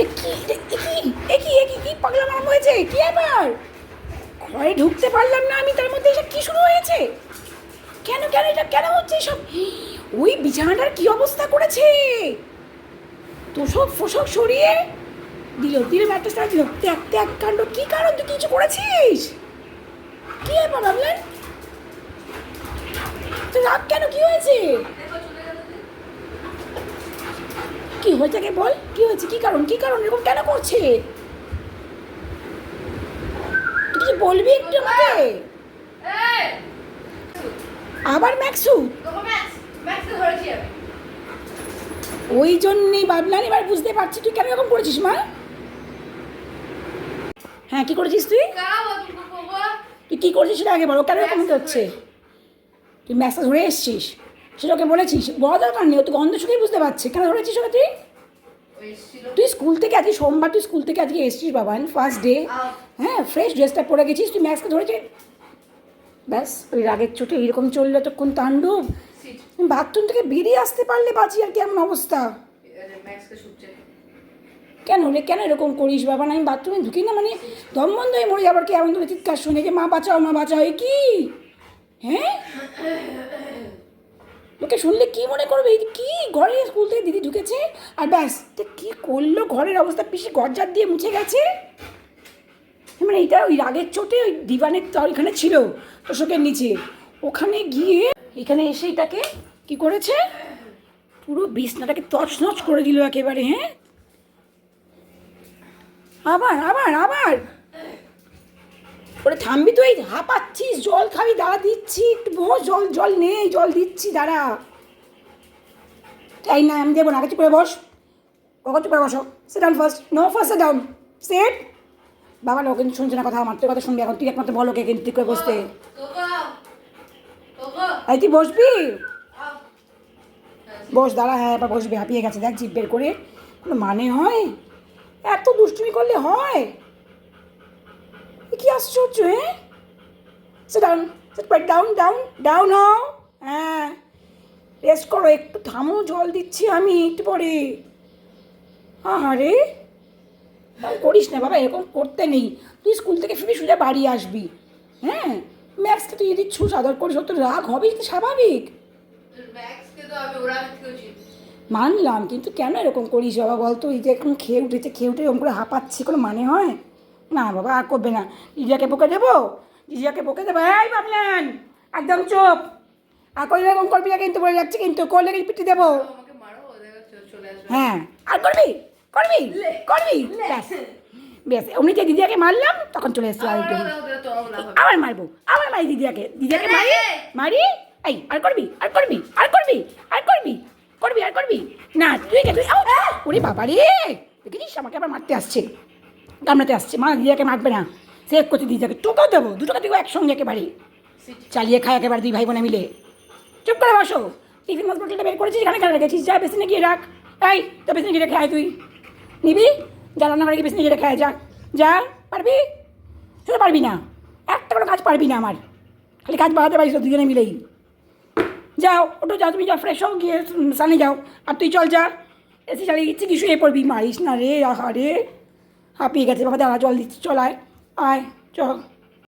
এটা কি? এটা কি? একই একই কি? পাগলা মারাম হয়েছে? কি আবার ঘরে ঢুকতে পারলাম না আমি, তার মধ্যে এসব কি শুরু হয়েছে? কেন কেন এটা কেন হচ্ছে সব ওই বিছানাটার কি অবস্থা করেছে? তোষক, ফোষক সরিয়ে দিল। দিল ম্যাট্রেসটা দিল। ত্যাগ ত্যাগ কাণ্ড কি কারণ? তুই কিছু করেছিস? কি ব্যাপার ভাবলেন? তুই রাগ কেন? কি হয়েছে? কি হয়েছে কে বল? কি হয়েছে? কি কারণ? কি কারণ? এরকম কেন করছে? তুই কিছু বলবি একটু আমাকে? আবার ম্যাক্সু ওই জন্যই ভাবলাম এবার বুঝতে পারছি তুই কেন এরকম করেছিস মা? হ্যাঁ কি করেছিস তুই? তুই কি করেছিস সেটা আগে বলো কেন এরকম হচ্ছে তুই ম্যাক্সটা ধরে এসছিস? সেটা ওকে বলেছিস? বড় দরকার নেই ও তো গন্ধ শুকেই বুঝতে পারছি। কেন ধরেছিস ওকে তুই? তুই স্কুল থেকে আজকে সোমবার তুই স্কুল থেকে আজকে এসছিস বাবান ফার্স্ট ডে হ্যাঁ ফ্রেশ ড্রেসটা পরে গেছিস তুই ম্যাক্সকে ধরেছিস? ব্যাস ওই রাগের চোটে এরকম চললে তো কোন তাণ্ডব বাথরুম থেকে বেরিয়ে আসতে পারলে বাঁচি আর কেমন অবস্থা? কেন রে কেন এরকম করিস বাবা? না আমি বাথরুমে ঢুকি না মানে দম বন্ধ হয়ে মরে যাবার কি? এমন চিৎকার শুনে যে মা বাঁচাও মা বাঁচাও কি? হ্যাঁ? লোকে শুনলে কি মনে করবে? কি ঘরে স্কুল থেকে দিদি ঢুকেছে? আর ব্যাস, তো কি করল? ঘরের অবস্থা পিসি গজ্জার দিয়ে মুছে গেছে? মানে এটা ওই রাগের চোটে ওই দিবানের ওইখানে ছিল, তোষকের নিচে। ওখানে গিয়ে এখানে এসে এটাকে কি করেছে? পুরো বিছনাটাকে তছনছ করে দিল একেবারে হ্যাঁ? আবার আবার আবার! ওরে থামবি তুই হাঁপাচ্ছিস জল খাবি, দাঁড়া দিচ্ছি একটু বস জল জল নেই, জল দিচ্ছি, দাঁড়া। তাই না, আমি দেবো না আগে করে বস। চুপ করে বসো sit down first no first down sit বাবা, লোক কিন্তু শুনছে না কথা, আমার তোর কথা শুনবি এখন তুই একমাত্র বলো কে কিন্তু করে বসতে। এই তুই বসবি? বস, দাঁড়া হ্যাঁ এবার বসবি, হাঁপিয়ে গেছে, দেখ, জিভ বের করে। কোনো মানে হয়? এত দুষ্টুমি করলে হয়? কি আশ্চর্য হ্যাঁ sit down sit down down down হও হ্যাঁ রেস্ট করো একটু থামো জল দিচ্ছি আমি একটু পরে। আরে করিস না বাবা এরকম করতে নেই। তুই স্কুল থেকে ফিরে সোজা বাড়ি আসবি। হ্যাঁ ম্যাক্সকে তুই যদি ছুস আদর করিস ওর তো রাগ হবেই তো স্বাভাবিক। মানলাম কিন্তু কেন এরকম করিস বাবা বলতো? এই যে এখন খেয়ে উঠেছে খেয়ে উঠে এরকম করে হাঁপাচ্ছি কোনো মানে হয়? না বাবা আর করবে না। জিজাকে বকে দেবো? জিজাকে বকে দেবো? এই ভাবলেন একদম চুপ। আর করলে এরকম করবি না কিন্তু বলে যাচ্ছে কিন্তু করলে কিন্তু পিটি দেবো? হ্যাঁ। আর করবি? করবি? করবি? ব্যাস। ব্যাস এমনি যে দিদিয়াকে মারলাম তখন চলে এসছি আরেকটু আবার মারবো আবার মারি দিদিয়াকে দিদিয়াকে মারি? মারি? এই আর করবি? আর করবি? আর করবি? আর করবি? করবি আর করবি? না তুই তুই ওরে বাবা রে দেখেছিস আমাকে আবার মারতে আসছে। কামড়াতে আসছে। মা দিদিয়াকে মারবে না। সেভ করতে দিদিয়াকে টোকাও দেবো। দুটো দেবো একসঙ্গে একেবারে। চালিয়ে খায় একেবারে দুই ভাই বোনে মিলে। চুপ করে বসো। টিফিন মাছ বোতলটা বের করেছিস? এখানে কেন রেখেছিস? যা বেসিনে গিয়ে রাখ। এই তো বেসিনে গিয়ে রেখে আয় তুই। নিবি? যা রান্না করে গিয়ে বেসিনে গিয়ে রেখে আয়, যা। যা, পারবি? সেটা পারবি না। একটা কোনো কাজ পারবি না আমার। খালি কাজ বাড়াতে পারিস দুজনে মিলেই। যাও ওটা যাও তুমি যা ফ্রেশ হও, গিয়ে সানে যাও। আর তুই চল, যা। এসে চালিয়ে দিচ্ছি কি শুয়ে পড়বি? মারিস না রে, আহা রে। হাঁপিয়ে গেছে বাবা দাঁড়া জল দিচ্ছি চল আয় আয় চল।